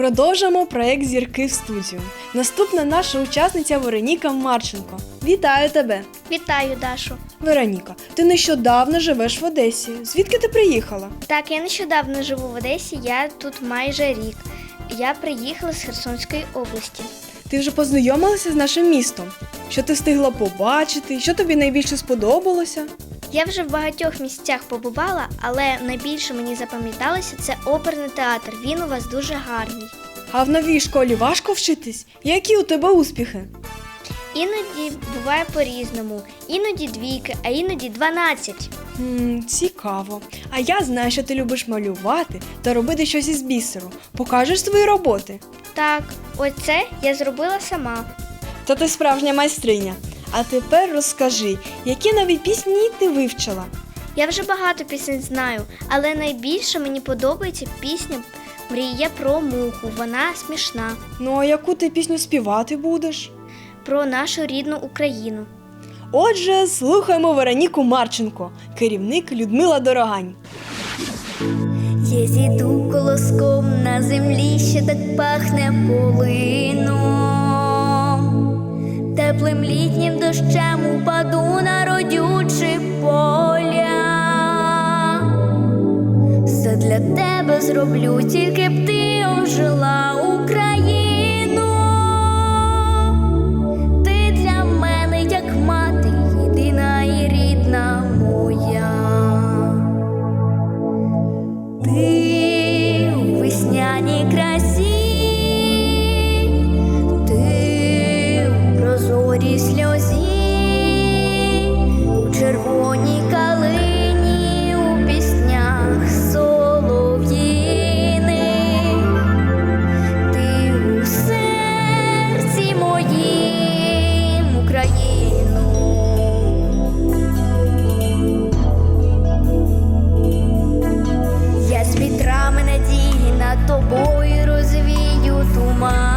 Продовжимо проект Зірки в студію. Наступна наша учасниця Вероніка Марченко. Вітаю тебе! Вітаю, Дашу. Вероніка, ти нещодавно живеш в Одесі. Звідки ти приїхала? Так, я нещодавно живу в Одесі, я тут майже рік. Я приїхала з Херсонської області. Ти вже познайомилася з нашим містом. Що ти встигла побачити? Що тобі найбільше сподобалося? Я вже в багатьох місцях побувала, але найбільше мені запам'яталося це оперний театр. Він у вас дуже гарний. А в новій школі важко вчитись? Які у тебе успіхи? Іноді буває по-різному, іноді двійки, а іноді дванадцять. Хм, цікаво. А я знаю, що ти любиш малювати та робити щось із бісеру. Покажеш свої роботи? Так, оце я зробила сама. Та ти справжня майстриня. А тепер розкажи, які нові пісні ти вивчила? Я вже багато пісень знаю, але найбільше мені подобається пісня Мрія про муху. Вона смішна. Ну а яку ти пісню співати будеш? Про нашу рідну Україну. Отже, слухаємо Вероніку Марченко, керівник Людмила Дорогань. Я зійду колоском на землі, ще так пахне полином. Теплим літнім дощем упаду на родючі поля. Все для тебе зроблю, тільки б ти ожила más.